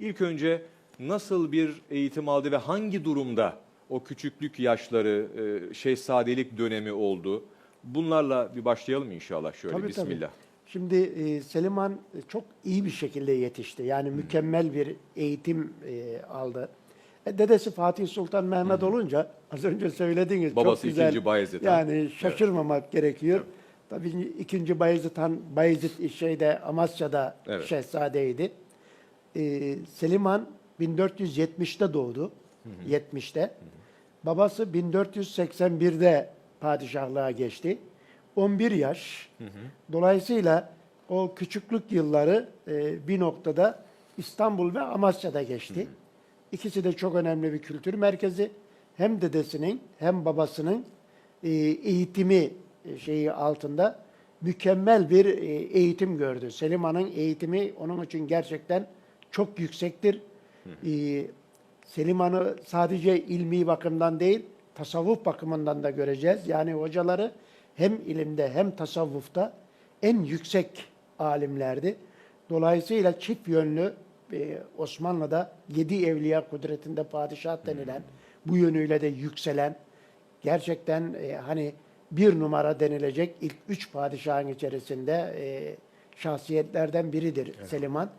İlk önce nasıl bir eğitim aldı ve hangi durumda o küçüklük yaşları, e, şehzadelik dönemi oldu? Bunlarla bir başlayalım inşallah şöyle Tabii, tabii. bismillah. Şimdi e, Seliman çok iyi bir şekilde yetişti. Yani mükemmel bir eğitim e, aldı. E, dedesi Fatih Sultan Mehmet olunca az önce söylediğiniz Babası çok güzel. ikinci Bayezid Han. Yani şaşırmamak gerekiyor. Tabii ikinci Bayezid Han, Bayezid şeyde Amasya'da Evet. şehzadeydi. E, Seliman 1470'te doğdu. 70'te. Babası 1481'de padişahlığa geçti. 11 yaş. Dolayısıyla o küçüklük yılları e, bir noktada İstanbul ve Amasya'da geçti. İkisi de çok önemli bir kültür merkezi. Hem dedesinin hem babasının e, eğitimi e, şeyi altında mükemmel bir e, eğitim gördü. Selim Han'ın eğitimi onun için gerçekten çok yüksektir. E, Selim Han'ı sadece ilmi bakımdan değil, tasavvuf bakımından da göreceğiz. Yani hocaları hem ilimde hem tasavvufta en yüksek alimlerdi. Dolayısıyla çift yönlü e, Osmanlı'da yedi evliya kudretinde padişah denilen, bu yönüyle de yükselen, gerçekten e, hani bir numara denilecek ilk üç padişahın içerisinde e, şahsiyetlerden biridir Seliman.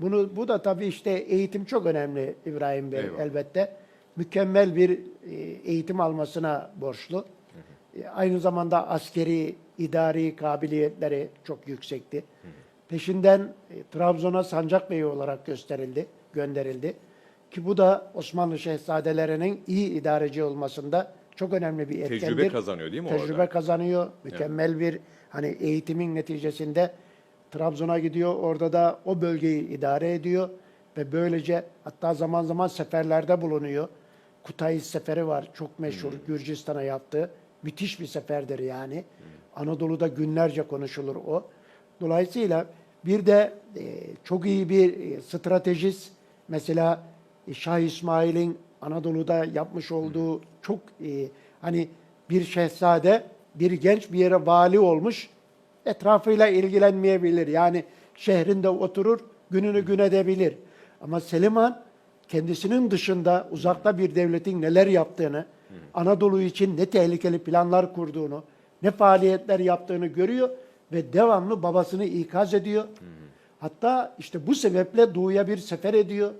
Bunu bu da tabii işte eğitim çok önemli İbrahim Bey Eyvallah. elbette. Mükemmel bir e, eğitim almasına borçlu. E, Aynı zamanda askeri, idari kabiliyetleri çok yüksekti. Peşinden e, Trabzon'a sancak beyi olarak gösterildi, gönderildi. Ki bu da Osmanlı şehzadelerinin iyi idareci olmasında çok önemli bir etkendir. Tecrübe kazanıyor değil mi Tecrübe orada? kazanıyor. Mükemmel bir hani eğitimin neticesinde Trabzon'a gidiyor. Orada da o bölgeyi idare ediyor ve böylece hatta zaman zaman seferlerde bulunuyor. Kutayiz seferi var. Çok meşhur Gürcistan'a yaptığı. Müthiş bir seferdir yani. Anadolu'da günlerce konuşulur o. Dolayısıyla bir de e, çok iyi bir e, stratejist. Mesela e, Şah İsmail'in Anadolu'da yapmış olduğu çok e, hani bir şehzade, bir genç bir yere vali olmuş, etrafıyla ilgilenmeyebilir. Yani şehrinde oturur, gününü gün edebilir. Ama Seliman kendisinin dışında uzakta bir devletin neler yaptığını, Anadolu için ne tehlikeli planlar kurduğunu, ne faaliyetler yaptığını görüyor ve devamlı babasını ikaz ediyor. Hatta işte bu sebeple Doğu'ya bir sefer ediyor.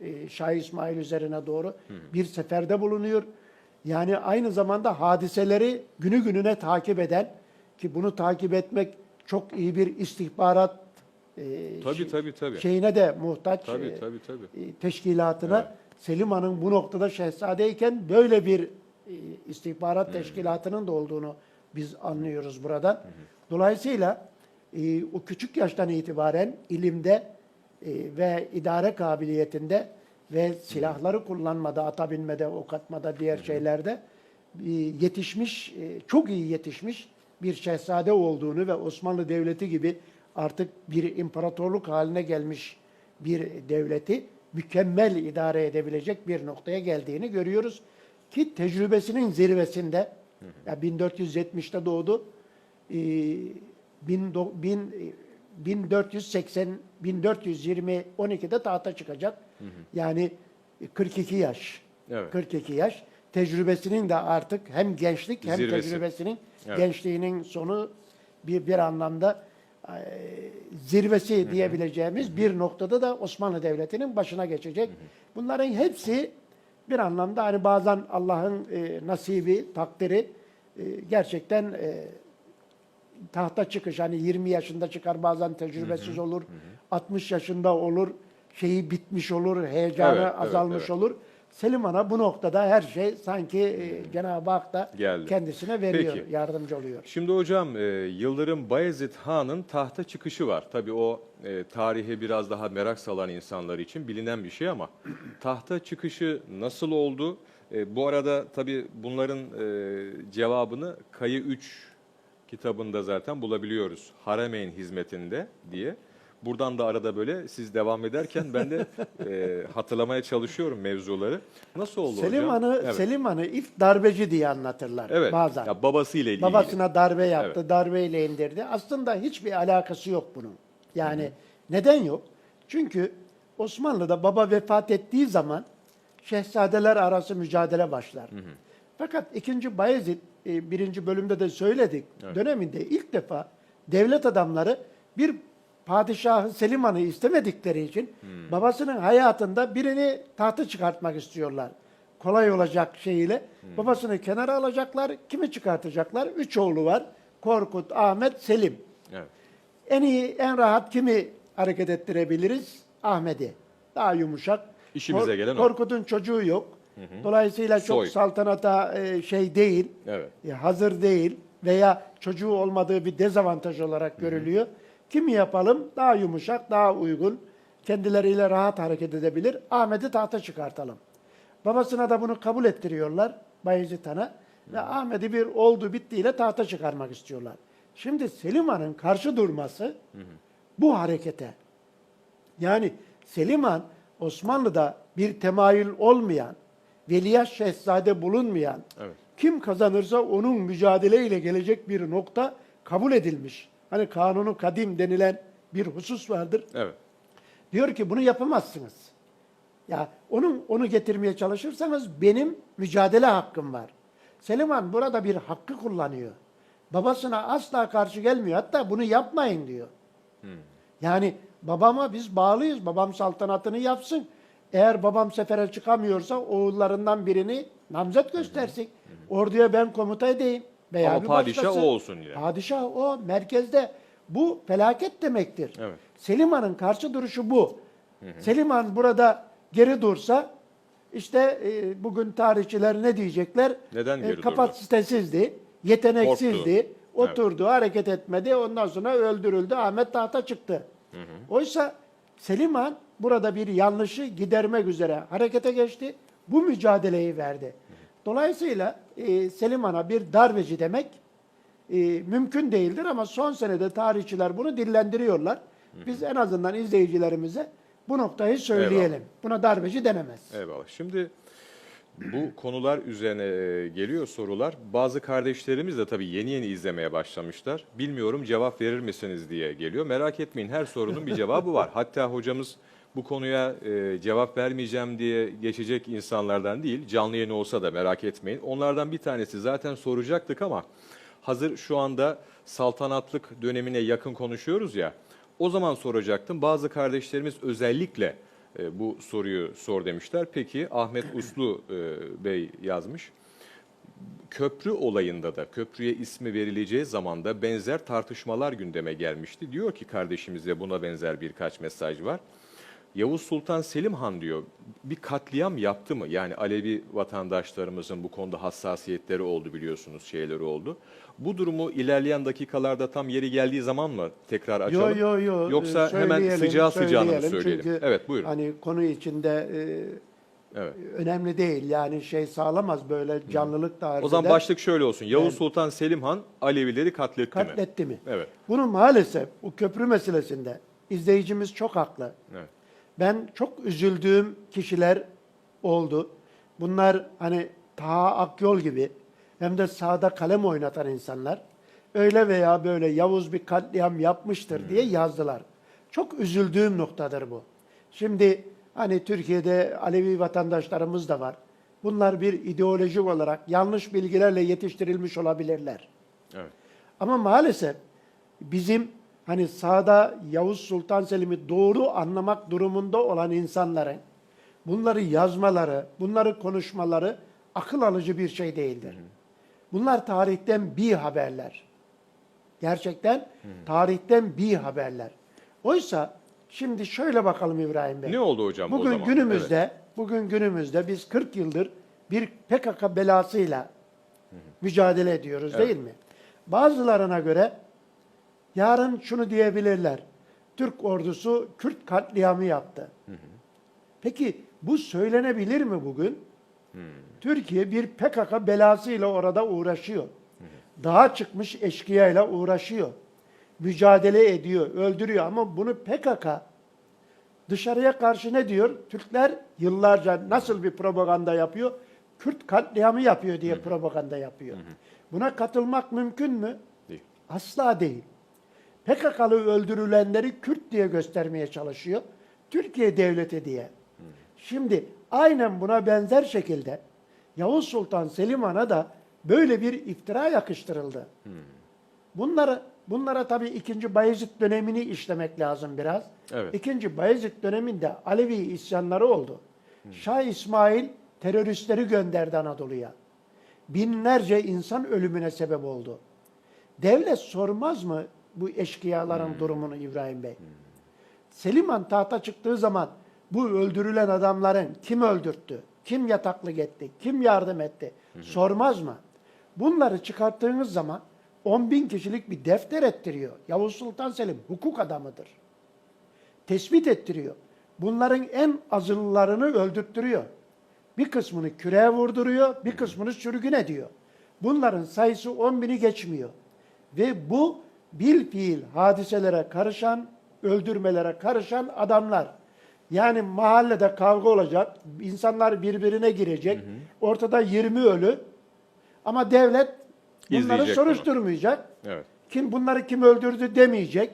Ee, Şah İsmail üzerine doğru bir seferde bulunuyor. Yani aynı zamanda hadiseleri günü gününe takip eden ki bunu takip etmek çok iyi bir istihbarat e, Tabii, şey- tabii, tabii. şeyine de muhtaç Tabii, e, tabii, tabii. e, teşkilatına Selim Han'ın bu noktada şehzadeyken böyle bir e, istihbarat teşkilatının da olduğunu biz anlıyoruz buradan. Dolayısıyla e, o küçük yaştan itibaren ilimde e, ve idare kabiliyetinde ve silahları kullanmada, ata binmede, ok atmada, diğer şeylerde e, yetişmiş, e, çok iyi yetişmiş bir şehzade olduğunu ve Osmanlı Devleti gibi artık bir imparatorluk haline gelmiş bir devleti mükemmel idare edebilecek bir noktaya geldiğini görüyoruz. Ki tecrübesinin zirvesinde, ya 1470'te doğdu, e, bin do- bin- e, 1480, 1420, 12'de tahta çıkacak. Yani 42 yaş. Evet. 42 yaş. Tecrübesinin de artık hem gençlik hem Zirvesi. tecrübesinin Evet. gençliğinin sonu bir bir anlamda e, zirvesi diyebileceğimiz bir noktada da Osmanlı Devleti'nin başına geçecek. Bunların hepsi bir anlamda hani bazen Allah'ın e, nasibi, takdiri e, gerçekten e, tahta çıkış hani 20 yaşında çıkar bazen tecrübesiz olur. 60 yaşında olur. Şeyi bitmiş olur, heyecanı Evet, evet, azalmış evet. olur. Selim Ana bu noktada her şey sanki e, Cenab-ı Hak da Geldi. kendisine veriyor, Peki. yardımcı oluyor. Şimdi hocam e, Yıldırım Bayezid Han'ın tahta çıkışı var. Tabii o e, tarihe biraz daha merak salan insanlar için bilinen bir şey ama tahta çıkışı nasıl oldu? E, bu arada tabii bunların e, cevabını Kayı 3 kitabında zaten bulabiliyoruz. Harameyn hizmetinde diye. Buradan da arada böyle siz devam ederken ben de e, hatırlamaya çalışıyorum mevzuları. Nasıl oldu Selim hocam? Han'ı Evet. Selim Han'ı ilk darbeci diye anlatırlar Evet. bazen. Ya babasıyla ilgili. Babasına darbe yaptı, darbeyle indirdi. Aslında hiçbir alakası yok bunun. Yani neden yok? Çünkü Osmanlı'da baba vefat ettiği zaman şehzadeler arası mücadele başlar. Fakat 2. Bayezid e, birinci bölümde de söyledik. Döneminde ilk defa devlet adamları bir padişahı Selim Han'ı istemedikleri için babasının hayatında birini tahtı çıkartmak istiyorlar. Kolay olacak şeyiyle. Babasını kenara alacaklar. Kimi çıkartacaklar? Üç oğlu var. Korkut, Ahmet, Selim. Evet. En iyi, en rahat kimi hareket ettirebiliriz? Ahmet'i. Daha yumuşak. İşimize gelen o. Korkut'un çocuğu yok. Dolayısıyla çok Soy. saltanata e, şey değil, Evet. e, hazır değil veya çocuğu olmadığı bir dezavantaj olarak görülüyor. Kimi yapalım? Daha yumuşak, daha uygun, kendileriyle rahat hareket edebilir. Ahmet'i tahta çıkartalım. Babasına da bunu kabul ettiriyorlar Bayezid Han'a ve Ahmet'i bir oldu bittiyle tahta çıkarmak istiyorlar. Şimdi Selim Han'ın karşı durması bu harekete yani Selim Han Osmanlı'da bir temayül olmayan, veliaht şehzade bulunmayan, Evet. kim kazanırsa onun mücadeleyle gelecek bir nokta kabul edilmiş. Hani kanunu kadim denilen bir husus vardır. Evet. Diyor ki bunu yapamazsınız. Ya onun onu getirmeye çalışırsanız benim mücadele hakkım var. Selim Han burada bir hakkı kullanıyor. Babasına asla karşı gelmiyor. Hatta bunu yapmayın diyor. Yani babama biz bağlıyız. Babam saltanatını yapsın. Eğer babam sefere çıkamıyorsa oğullarından birini namzet göstersin. Orduya ben komuta edeyim. Veya Ama bir padişah başkası. o olsun yine. Padişah o merkezde. Bu felaket demektir. Evet. Selim Han'ın karşı duruşu bu. Selim Han burada geri dursa işte e, bugün tarihçiler ne diyecekler? E, Neden geri durdu? Kapasitesizdi, yeteneksizdi, Korktu. oturdu, hareket etmedi. Ondan sonra öldürüldü. Ahmet tahta çıktı. Oysa Selim Han burada bir yanlışı gidermek üzere harekete geçti. Bu mücadeleyi verdi. Dolayısıyla e, Selim Han'a bir darbeci demek e, mümkün değildir ama son senede tarihçiler bunu dillendiriyorlar. Biz en azından izleyicilerimize bu noktayı söyleyelim. Buna darbeci denemez. Eyvallah. Şimdi bu konular üzerine e, geliyor sorular. Bazı kardeşlerimiz de tabii yeni yeni izlemeye başlamışlar. Bilmiyorum cevap verir misiniz diye geliyor. Merak etmeyin her sorunun bir cevabı var. Hatta hocamız bu konuya e, cevap vermeyeceğim diye geçecek insanlardan değil. Canlı yayın olsa da merak etmeyin. Onlardan bir tanesi zaten soracaktık ama hazır şu anda saltanatlık dönemine yakın konuşuyoruz ya. O zaman soracaktım. Bazı kardeşlerimiz özellikle e, bu soruyu sor demişler. Peki Ahmet Uslu e, Bey yazmış. Köprü olayında da köprüye ismi verileceği zaman da benzer tartışmalar gündeme gelmişti. Diyor ki kardeşimizde buna benzer birkaç mesaj var. Yavuz Sultan Selim Han diyor bir katliam yaptı mı? Yani Alevi vatandaşlarımızın bu konuda hassasiyetleri oldu biliyorsunuz şeyleri oldu. Bu durumu ilerleyen dakikalarda tam yeri geldiği zaman mı tekrar açalım? yo yo. Yoksa e, hemen sıcağı sıcağına mı söyleyelim. Çünkü Evet buyurun. Hani konu içinde e, Evet. önemli değil. Yani şey sağlamaz böyle canlılık da arz O zaman başlık şöyle olsun. Yavuz Yani- Sultan Selim Han Alevileri katletti, mi? katletti mi? Evet. Bunu maalesef bu köprü meselesinde izleyicimiz çok haklı. Evet. Ben çok üzüldüğüm kişiler oldu. Bunlar hani Taha Akyol gibi hem de sahada kalem oynatan insanlar öyle veya böyle Yavuz bir katliam yapmıştır diye yazdılar. Çok üzüldüğüm noktadır bu. Şimdi hani Türkiye'de Alevi vatandaşlarımız da var. Bunlar bir ideolojik olarak yanlış bilgilerle yetiştirilmiş olabilirler. Evet. Ama maalesef bizim hani sahada Yavuz Sultan Selim'i doğru anlamak durumunda olan insanların bunları yazmaları, bunları konuşmaları akıl alıcı bir şey değildir. Bunlar tarihten bir haberler. Gerçekten tarihten bir haberler. Oysa şimdi şöyle bakalım İbrahim Bey. Ne oldu hocam o Bugün zaman? günümüzde, bugün günümüzde biz 40 yıldır bir PKK belasıyla mücadele ediyoruz Evet. değil mi? Bazılarına göre yarın şunu diyebilirler. Türk ordusu Kürt katliamı yaptı. Peki bu söylenebilir mi bugün? Türkiye bir PKK belasıyla orada uğraşıyor. Dağa çıkmış eşkıyayla uğraşıyor. Mücadele ediyor, öldürüyor ama bunu PKK dışarıya karşı ne diyor? Türkler yıllarca nasıl bir propaganda yapıyor? Kürt katliamı yapıyor diye propaganda yapıyor. Buna katılmak mümkün mü? Değil. Asla değil. PKK'lı öldürülenleri Kürt diye göstermeye çalışıyor. Türkiye Devleti diye. Şimdi aynen buna benzer şekilde Yavuz Sultan Selim Han'a da böyle bir iftira yakıştırıldı. Bunları bunlara tabii ikinci Bayezid dönemini işlemek lazım biraz. Evet. İkinci Bayezid döneminde Alevi isyanları oldu. Şah İsmail teröristleri gönderdi Anadolu'ya. Binlerce insan ölümüne sebep oldu. Devlet sormaz mı bu eşkıyaların durumunu İbrahim Bey? Selim Han tahta çıktığı zaman bu öldürülen adamların kim öldürttü, kim yataklık etti, kim yardım etti sormaz mı? Bunları çıkarttığınız zaman 10 bin kişilik bir defter ettiriyor. Yavuz Sultan Selim hukuk adamıdır. Tespit ettiriyor. Bunların en azınlarını öldürttürüyor. Bir kısmını küreğe vurduruyor, bir kısmını sürgün ediyor. Bunların sayısı 10 bini geçmiyor. Ve bu bil fiil hadiselere karışan, öldürmelere karışan adamlar. Yani mahallede kavga olacak, insanlar birbirine girecek, ortada 20 ölü ama devlet bunları İzleyecek soruşturmayacak. Evet. Kim bunları kim öldürdü demeyecek.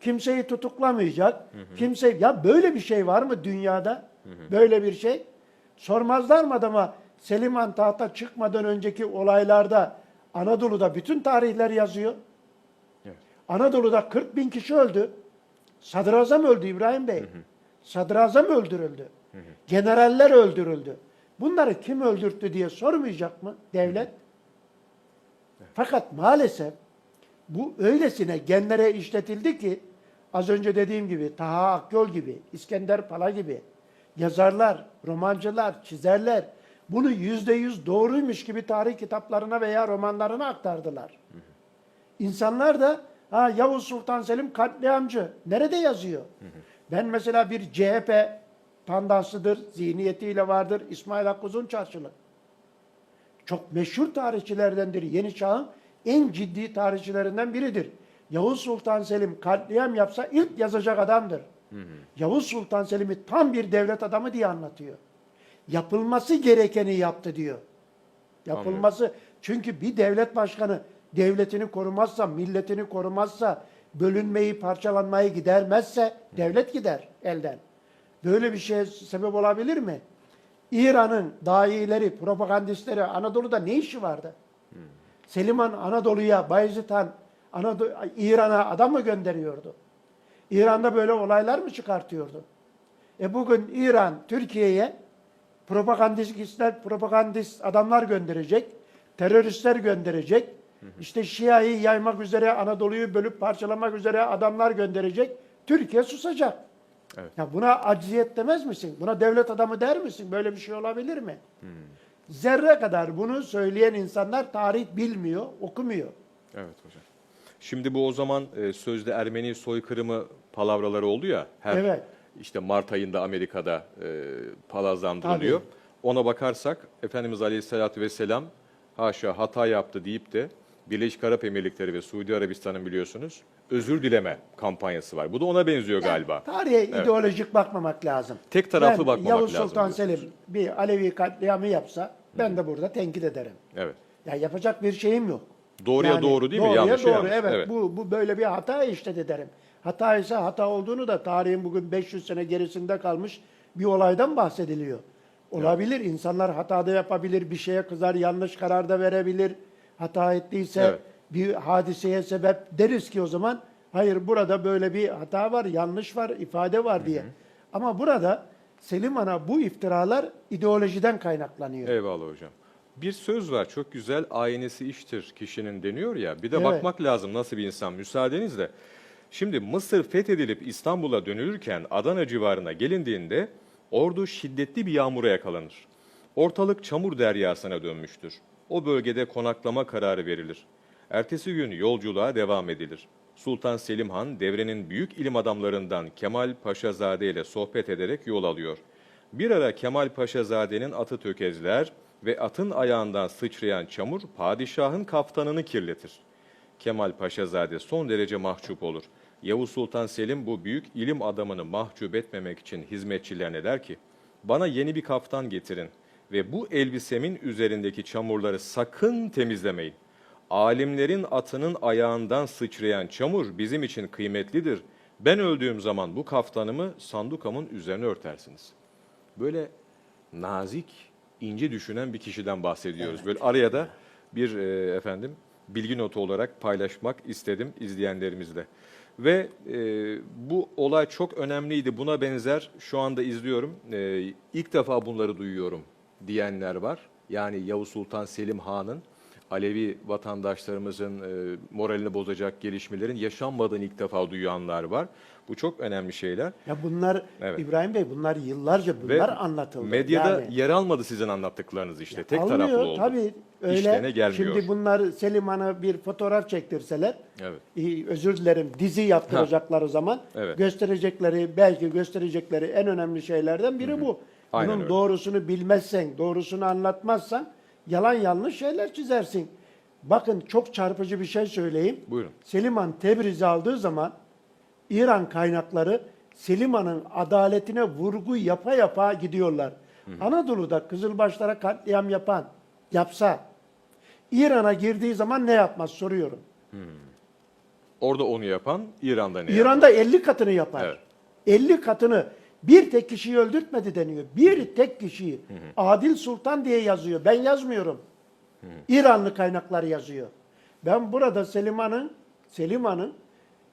Kimseyi tutuklamayacak. Kimse ya böyle bir şey var mı dünyada? Böyle bir şey. Sormazlar mı adama Selim Han tahta çıkmadan önceki olaylarda Anadolu'da bütün tarihler yazıyor. Anadolu'da 40 bin kişi öldü. Sadrazam öldü İbrahim Bey. Sadrazam öldürüldü. Generaller öldürüldü. Bunları kim öldürttü diye sormayacak mı devlet? Fakat maalesef bu öylesine genlere işletildi ki az önce dediğim gibi Taha Akyol gibi, İskender Pala gibi yazarlar, romancılar, çizerler bunu yüzde yüz doğruymuş gibi tarih kitaplarına veya romanlarına aktardılar. İnsanlar da ha Yavuz Sultan Selim katliamcı. Nerede yazıyor? Ben mesela bir CHP pandansıdır, zihniyetiyle vardır. İsmail Hakkı Uzunçarşılı. Çok meşhur tarihçilerdendir. Yeni Çağ'ın en ciddi tarihçilerinden biridir. Yavuz Sultan Selim katliam yapsa ilk yazacak adamdır. Yavuz Sultan Selim'i tam bir devlet adamı diye anlatıyor. Yapılması gerekeni yaptı diyor. Yapılması çünkü bir devlet başkanı devletini korumazsa, milletini korumazsa, bölünmeyi, parçalanmayı gidermezse devlet gider elden. Böyle bir şeye sebep olabilir mi? İran'ın dahileri, propagandistleri Anadolu'da ne işi vardı? Selim Han Anadolu'ya, Bayezid Han Anadolu, İran'a adam mı gönderiyordu? İran'da böyle olaylar mı çıkartıyordu? E bugün İran Türkiye'ye propagandistler, propagandist adamlar gönderecek, teröristler gönderecek. İşte Şia'yı yaymak üzere, Anadolu'yu bölüp parçalamak üzere adamlar gönderecek. Türkiye susacak. Evet. Ya buna acziyet demez misin? Buna devlet adamı der misin? Böyle bir şey olabilir mi? Zerre kadar bunu söyleyen insanlar tarih bilmiyor, okumuyor. Evet hocam. Şimdi bu o zaman e, sözde Ermeni soykırımı palavraları oldu ya. Her Evet. işte Mart ayında Amerika'da e, palazlandırılıyor. Tabii. Ona bakarsak Efendimiz Aleyhisselatü Vesselam haşa hata yaptı deyip de Birleşik Arap Emirlikleri ve Suudi Arabistan'ın biliyorsunuz özür dileme kampanyası var. Bu da ona benziyor galiba. Tarihe ideolojik bakmamak lazım. Tek taraflı Ben bakmamak Yavuz lazım Sultan diyorsunuz. Selim bir Alevi katliamı yapsa ben de burada tenkit ederim. Evet. Ya yapacak bir şeyim yok. Doğruya doğru değil mi? Doğruya Yanlışa doğru. yanlış. Evet, Evet. Bu, bu böyle bir hata işledi derim. Hata ise hata olduğunu da tarihin bugün 500 sene gerisinde kalmış bir olaydan bahsediliyor. Olabilir. insanlar hata da yapabilir. Bir şeye kızar, yanlış karar da verebilir. Hata ettiyse Evet. bir hadiseye sebep deriz ki o zaman hayır burada böyle bir hata var, yanlış var, ifade var diye. Ama burada Selim Han'a bu iftiralar ideolojiden kaynaklanıyor. Eyvallah hocam. Bir söz var çok güzel aynesi iştir kişinin deniyor ya. Bir de Evet. bakmak lazım nasıl bir insan müsaadenizle. Şimdi Mısır fethedilip İstanbul'a dönülürken Adana civarına gelindiğinde ordu şiddetli bir yağmura yakalanır. Ortalık çamur deryasına dönmüştür. O bölgede konaklama kararı verilir. Ertesi gün yolculuğa devam edilir. Sultan Selim Han devrenin büyük ilim adamlarından Kemal Paşazade ile sohbet ederek yol alıyor. Bir ara Kemal Paşazade'nin atı tökezler ve atın ayağından sıçrayan çamur padişahın kaftanını kirletir. Kemal Paşazade son derece mahcup olur. Yavuz Sultan Selim bu büyük ilim adamını mahcup etmemek için hizmetçilerine der ki, bana yeni bir kaftan getirin ve bu elbisemin üzerindeki çamurları sakın temizlemeyin. Alimlerin atının ayağından sıçrayan çamur bizim için kıymetlidir Ben öldüğüm zaman bu kaftanımı sandukamın üzerine örtersiniz. Böyle nazik, ince düşünen bir kişiden bahsediyoruz. Böyle araya da bir e, efendim bilgi notu olarak paylaşmak istedim izleyenlerimizle. Ve e, bu olay çok önemliydi. Buna benzer şu anda izliyorum. E, ilk defa bunları duyuyorum diyenler var. Yani Yavuz Sultan Selim Han'ın Alevi vatandaşlarımızın e, moralini bozacak gelişmelerin yaşanmadığını ilk defa duyanlar var. Bu çok önemli şeyler. Ya bunlar Evet. İbrahim Bey bunlar yıllarca Ve bunlar anlatıldı. medyada Yani- yer almadı sizin anlattıklarınız işte. Tek Almıyor, taraflı oldu. Tabii öyle. İşlerine gelmiyor. Şimdi bunlar Selim Han'a bir fotoğraf çektirseler, Evet. e, özür dilerim dizi yaptıracakları zaman Evet. gösterecekleri, belki gösterecekleri en önemli şeylerden biri bu. Aynen Bunun öyle. doğrusunu bilmezsen, doğrusunu anlatmazsan yalan yanlış şeyler çizersin. Bakın çok çarpıcı bir şey söyleyeyim. Buyurun. Selim Han Tebriz'i aldığı zaman İran kaynakları Selim Han'ın adaletine vurgu yapa yapa gidiyorlar. Anadolu'da Kızılbaşlara katliam yapan, yapsa İran'a girdiği zaman ne yapmaz soruyorum. Orada onu yapan İran'da ne yapar? İran'da 50 katını yapar. Evet. 50 katını bir tek kişiyi öldürtmedi deniyor. Bir tek kişiyi. Adil Sultan diye yazıyor. Ben yazmıyorum. İranlı kaynaklar yazıyor. Ben burada Selim Han'ın Selim Han'ın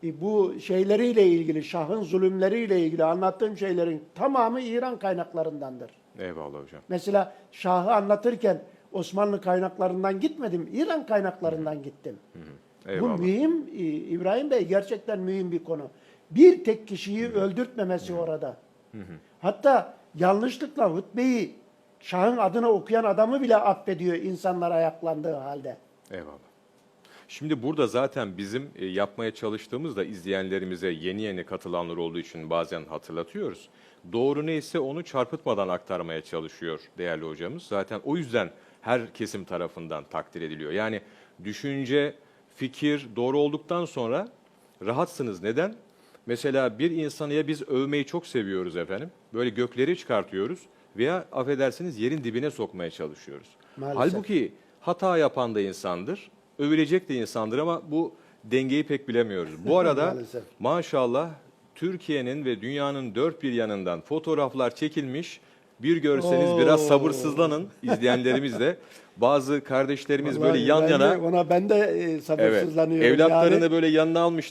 e, bu şeyleriyle ilgili, Şah'ın zulümleriyle ilgili anlattığım şeylerin tamamı İran kaynaklarındandır. Eyvallah hocam. Mesela Şah'ı anlatırken Osmanlı kaynaklarından gitmedim, İran kaynaklarından gittim. Eyvallah. Bu mühim e, İbrahim Bey gerçekten mühim bir konu. Bir tek kişiyi öldürtmemesi orada. Hatta yanlışlıkla hutbeyi Şah'ın adına okuyan adamı bile affediyor insanlar ayaklandığı halde. Eyvallah. Şimdi burada zaten bizim e, yapmaya çalıştığımız da izleyenlerimize yeni yeni katılanlar olduğu için bazen hatırlatıyoruz. Doğru neyse onu çarpıtmadan aktarmaya çalışıyor değerli hocamız. Zaten o yüzden her kesim tarafından takdir ediliyor. Yani düşünce, fikir doğru olduktan sonra rahatsınız. Neden? Mesela bir insanı ya biz övmeyi çok seviyoruz efendim. Böyle gökleri çıkartıyoruz veya affedersiniz yerin dibine sokmaya çalışıyoruz. Maalesef. Halbuki hata yapan da insandır, övülecek de insandır ama bu dengeyi pek bilemiyoruz. Bu arada Maalesef. maşallah Türkiye'nin ve dünyanın dört bir yanından fotoğraflar çekilmiş. Bir görseniz Oo. biraz sabırsızlanın izleyenlerimiz de. Bazı kardeşlerimiz Vallahi böyle yan ben yana de ona ben de e, evet, sabırsızlanıyorum. evlatlarını Yani böyle yanına almış